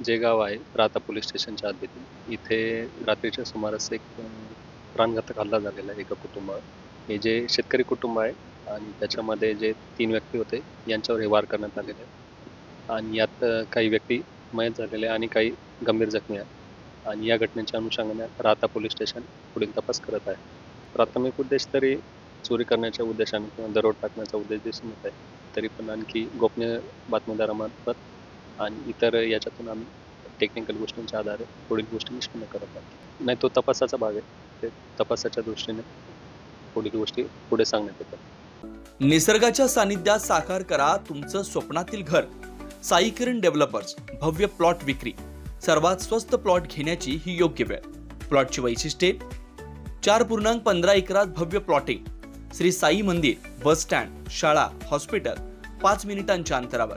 जे गाव आहे राहता पोलीस स्टेशनच्या हद्दीतील इथे रात्रीच्या सुमारास एक प्राणघातक हल्ला झालेला आहे एका कुटुंबावर. हे जे शेतकरी कुटुंब आहे आणि त्याच्यामध्ये जे तीन व्यक्ती होते यांच्यावर हे वार करण्यात आलेले आहे. आणि यात काही व्यक्ती मयत झालेले आहे आणि काही गंभीर जखमी आहेत. आणि या घटनेच्या अनुषंगाने राहता पोलीस स्टेशन पुढील तपास करत आहे. प्राथमिक उद्देश तरी चोरी करण्याच्या उद्देशाने किंवा दरोड टाकण्याचा उद्देश दिसून येत आहे. तरी पण आणखी गोपनीय बातमीदारामार्फत आणि इतर याच्यातून आम्ही टेक्निकल गोष्टींच्या आधारे पुढील गोष्टी निष्पन्न करत आहोत. नाही तो तपासाचा भाग आहे. ते तपासाच्या दृष्टीने पुढील गोष्टी पुढे सांगण्यात येतात. निसर्गाच्या सानिध्यात साकार करा तुमचं स्वप्नातील घर. साई किरण डेव्हलपर्स भव्य प्लॉट विक्री. सर्वात स्वस्त प्लॉट घेण्याची ही योग्य वेळ. प्लॉटची वैशिष्ट्ये. चार पूर्णांक पंधरा एकरात भव्य प्लॉटिंग. श्री साई मंदिर बस स्टँड शाळा हॉस्पिटल. पाच मिनिटांच्या अंतरावर.